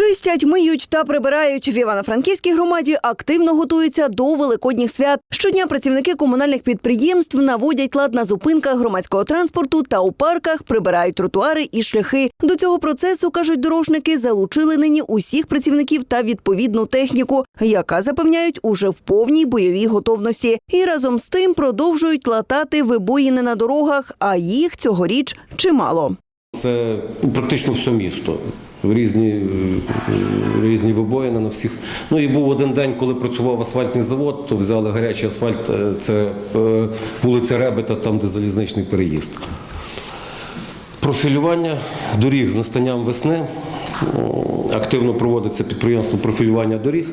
Чистять, миють та прибирають в Івано-Франківській громаді. Активно готуються до великодніх свят. Щодня працівники комунальних підприємств наводять лад на зупинках громадського транспорту та у парках, прибирають тротуари і шляхи. До цього процесу кажуть дорожники, залучили нині усіх працівників та відповідну техніку, яка запевняють уже в повній бойовій готовності. І разом з тим продовжують латати вибоїни на дорогах. А їх цьогоріч чимало. Це практично все місто. Різні, е, різні вибоїни на всіх. Ну і був один день, коли працював асфальтний завод, то взяли гарячий асфальт, е, це е, вулиця Ребета, там, де залізничний переїзд. Профілювання доріг з настанням весни. Активно проводиться підприємство профілювання доріг.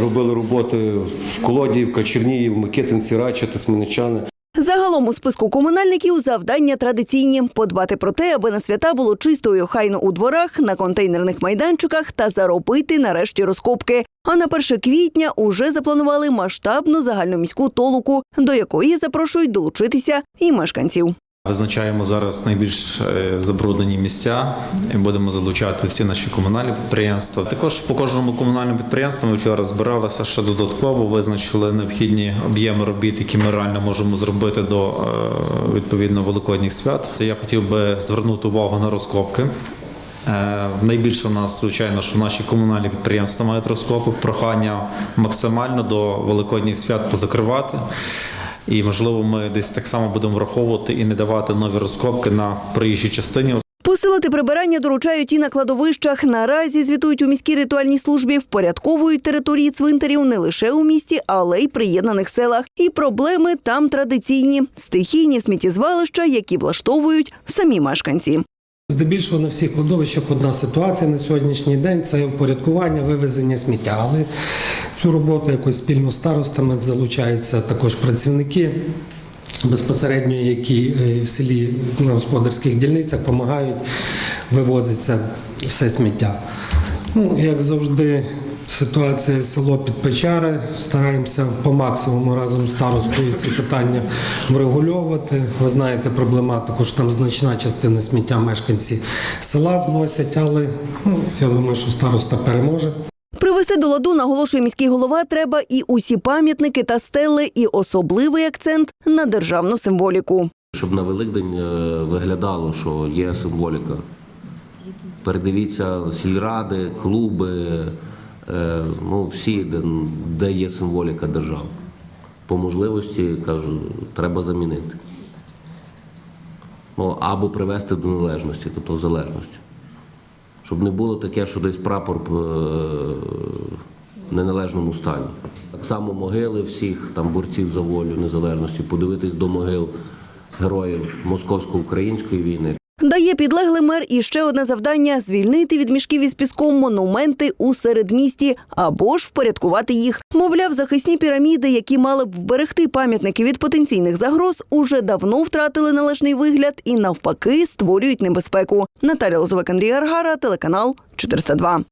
Робили роботи в Колодіївка, Чернігів, Микитинці, Рача, Тисменичани. Загалом у списку комунальників завдання традиційні подбати про те, аби на свята було чисто і охайно у дворах, на контейнерних майданчиках та заробити нарешті розкопки. А на 1 квітня уже запланували масштабну загальноміську толуку, до якої запрошують долучитися і мешканців. Визначаємо зараз найбільш е, забруднені місця і будемо залучати всі наші комунальні підприємства. Також по кожному комунальному підприємству ми вчора збиралися ще додатково, визначили необхідні об'єми робіт, які ми реально можемо зробити до е, відповідно великодніх свят. Я хотів би звернути увагу на розкопки. Е, Найбільше у нас, звичайно, що наші комунальні підприємства мають розкопи. Прохання максимально до великодніх свят позакривати. І можливо, ми десь так само будемо враховувати і не давати нові розкопки на проїжджій частині. Посилити прибирання доручають і на кладовищах. Наразі звітують у міській ритуальній службі, впорядковують території цвинтарів не лише у місті, але й приєднаних селах. І проблеми там традиційні стихійні сміттєзвалища, які влаштовують самі мешканці. Здебільшого на всіх кладовищах одна ситуація на сьогоднішній день це упорядкування, вивезення сміття. Але цю роботу якось спільно з старостами залучаються також працівники. Безпосередньо, які е, в селі на господарських дільницях допомагають вивозиться все сміття. Ну, як завжди, ситуація село під Печари. Стараємося по максимуму разом з старостою ці питання врегульовувати. Ви знаєте проблематику, що там значна частина сміття мешканці села зносять, але ну, я думаю, що староста переможе. Привести до ладу, наголошує міський голова, треба і усі пам'ятники та стели, і особливий акцент на державну символіку. Щоб на Великдень е, виглядало, що є символіка. Передивіться сільради, клуби, ну, всі, де, де є символіка держави. По можливості, кажу, треба замінити. Ну, або привести до належності, тобто залежності. Щоб не було таке, що десь прапор е, в неналежному стані. Так само могили всіх там борців за волю незалежності, подивитись до могил героїв московсько-української війни. Дає підлеглий мер і ще одне завдання звільнити від мішків із піском монументи у середмісті або ж впорядкувати їх. Мовляв, захисні піраміди, які мали б вберегти пам'ятники від потенційних загроз, уже давно втратили належний вигляд і навпаки створюють небезпеку. Наталя Лозовик, Андрій Аргара, телеканал 402.